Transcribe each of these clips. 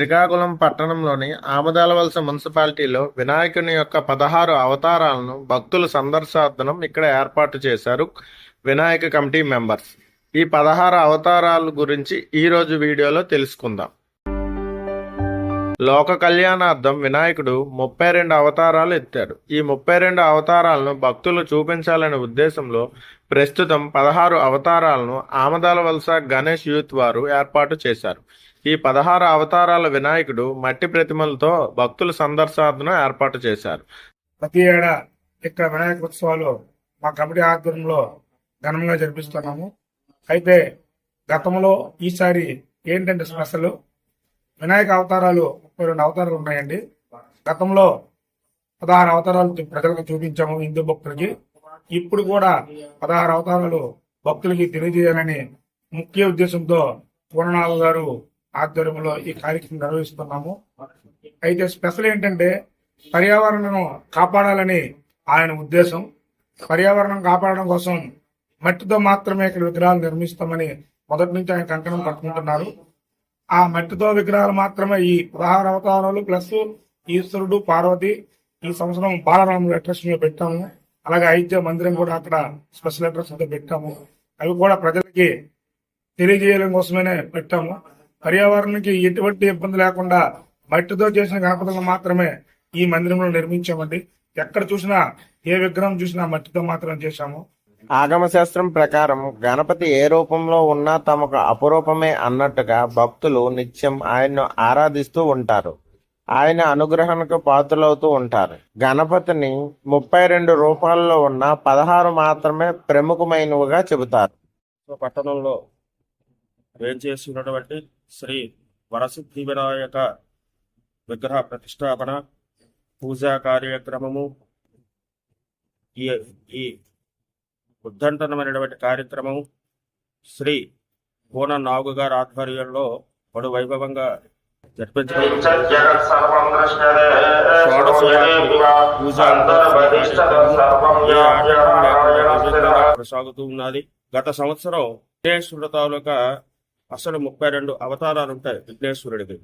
శ్రీకాకుళం పట్టణంలోని ఆమదాలవలస మున్సిపాలిటీలో వినాయకుని యొక్క పదహారు అవతారాలను భక్తుల సందర్శార్థనం ఇక్కడ ఏర్పాటు చేశారు వినాయక కమిటీ మెంబర్స్. ఈ పదహారు అవతారాల గురించి ఈరోజు వీడియోలో తెలుసుకుందాం. లోక కళ్యాణార్థం వినాయకుడు ముప్పై రెండు అవతారాలు ఎత్తాడు. ఈ ముప్పై రెండు అవతారాలను భక్తులు చూపించాలనే ఉద్దేశంలో ప్రస్తుతం పదహారు అవతారాలను ఆమదాల వలస గణేష్ యూత్ వారు ఏర్పాటు చేశారు. ఈ పదహారు అవతారాల వినాయకుడు మట్టి ప్రతిమలతో భక్తుల సందర్శనార్థను ఏర్పాటు చేశారు. ప్రతి ఏడా ఇక్కడ వినాయక ఉత్సవాలు మా కమిటీ ఆధ్వర్యంలో ఘనంగా జరిపిస్తున్నాము. అయితే గతంలో ఈసారి ఏంటంటే స్పెషల్? వినాయక అవతారాలు ముప్పై రెండు అవతారాలు ఉన్నాయండి. గతంలో పదహారు అవతారాలు ప్రజలకు చూపించాము హిందూ భక్తులకి. ఇప్పుడు కూడా పదహారు అవతారాలు భక్తులకి తెలియజేయాలని ముఖ్య ఉద్దేశంతో పూర్ణనాథ గారు ఆధ్వర్యంలో ఈ కార్యక్రమం నిర్వహిస్తున్నాము. అయితే స్పెషల్ ఏంటంటే పర్యావరణం కాపాడాలని ఆయన ఉద్దేశం. పర్యావరణం కాపాడడం కోసం మట్టితో మాత్రమే ఇక్కడ విగ్రహాలు నిర్మిస్తామని మొదటి నుంచి ఆయన కంకణం కట్టుకుంటున్నారు. ఆ మట్టితో విగ్రహాలు మాత్రమే ఈ పదహారు అవతారాలు ప్లస్ ఈశ్వరుడు పార్వతి ఈ సంవత్సరం బాలరాముడు అడ్రస్ మీద పెట్టాము. అలాగే ఐద్య మందిరం కూడా అక్కడ స్పెషల్ అడ్రస్ అంతా పెట్టాము. అవి కూడా ప్రజలకి తెలియజేయడం కోసమే పెట్టాము. పర్యావరణానికి ఎటువంటి ఇబ్బంది లేకుండా మట్టితో చేసిన గణపతులను మాత్రమే ఈ మందిరంలో నిర్మించామండి. ఎక్కడ చూసినా ఏ విగ్రహం చూసినా మట్టితో మాత్రం చేశాము. ఆగమ శాస్త్రం ప్రకారం గణపతి ఏ రూపంలో ఉన్నా తమకు అపురూపమే అన్నట్టుగా భక్తులు నిత్యం ఆయన్ను ఆరాధిస్తూ ఉంటారు. ఆయన అనుగ్రహానికి పాత్రలవుతూ ఉంటారు. గణపతిని ముప్పై రెండు రూపాల్లో ఉన్న పదహారు మాత్రమే ప్రముఖమైనవిగా చెబుతారు. సో పట్టణంలో వేంచేస్తున్నటువంటి శ్రీ వరసిద్ధి వినాయక విగ్రహ ప్రతిష్టాపన పూజా కార్యక్రమము ఈ ఈ ఉద్దండనమైనటువంటి కార్యక్రమం శ్రీ కోన నాగు గారి ఆధ్వర్యంలో పడు వైభవంగా జరిపించడం కొనసాగుతూ ఉన్నది. గత సంవత్సరం తాలూకా అసలు ముప్పై రెండు అవతారాలు ఉంటాయి విఘ్నేశ్వరుడికి.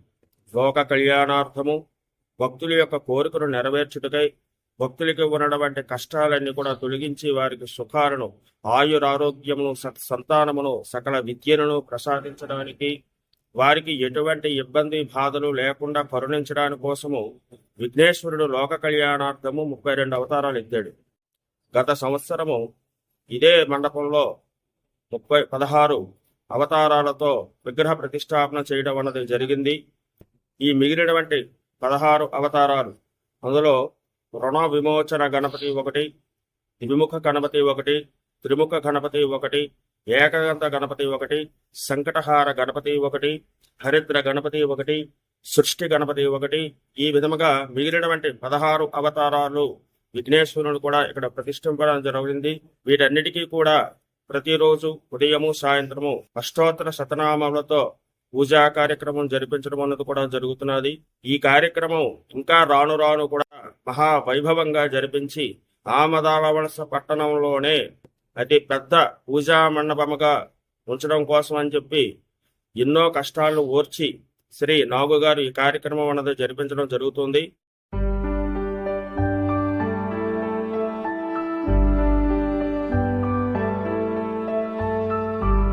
లోక కళ్యాణార్థము భక్తుల యొక్క కోరికను నెరవేర్చుటకై భక్తులకి ఉన్నటువంటి కష్టాలన్నీ కూడా తొలగించి వారికి సుఖాలను ఆయురారోగ్యమును సత్ సంతానమును సకల విద్యలను ప్రసాదించడానికి వారికి ఎటువంటి ఇబ్బంది బాధలు లేకుండా కరుణించడాని కోసము విఘ్నేశ్వరుడు లోక కళ్యాణార్థము ముప్పై రెండు అవతారాలు ఎత్తాడు. గత సంవత్సరము ఇదే మండపంలో ముప్పై పదహారు అవతారాలతో విగ్రహ ప్రతిష్టాపన చేయడం అన్నది జరిగింది. ఈ మిగిలినటువంటి పదహారు అవతారాలు అందులో రుణ విమోచన గణపతి ఒకటి ద్విముఖ గణపతి ఒకటి త్రిముఖ గణపతి ఒకటి ఏకగంత గణపతి ఒకటి సంకటహార గణపతి ఒకటి హరిద్ర గణపతి ఒకటి సృష్టి గణపతి ఒకటి. ఈ విధముగా మిగిలినటువంటి పదహారు అవతారాలు విఘ్నేశ్వరుడు కూడా ఇక్కడ ప్రతిష్ఠింపడం జరిగింది. వీటన్నిటికీ కూడా ప్రతిరోజు ఉదయము సాయంత్రము అష్టోత్తర శతనామములతో పూజా కార్యక్రమం జరిపించడం అన్నది కూడా జరుగుతున్నది. ఈ కార్యక్రమం ఇంకా రాను రాను కూడా మహా వైభవంగా జరిపించి ఆమదాలవలస పట్టణంలోనే అతి పెద్ద పూజా మండపముగా ఉంచడం కోసం అని చెప్పి ఎన్నో కష్టాలను ఓర్చి శ్రీ నాగుగారు ఈ కార్యక్రమం అన్నది జరిపించడం జరుగుతుంది.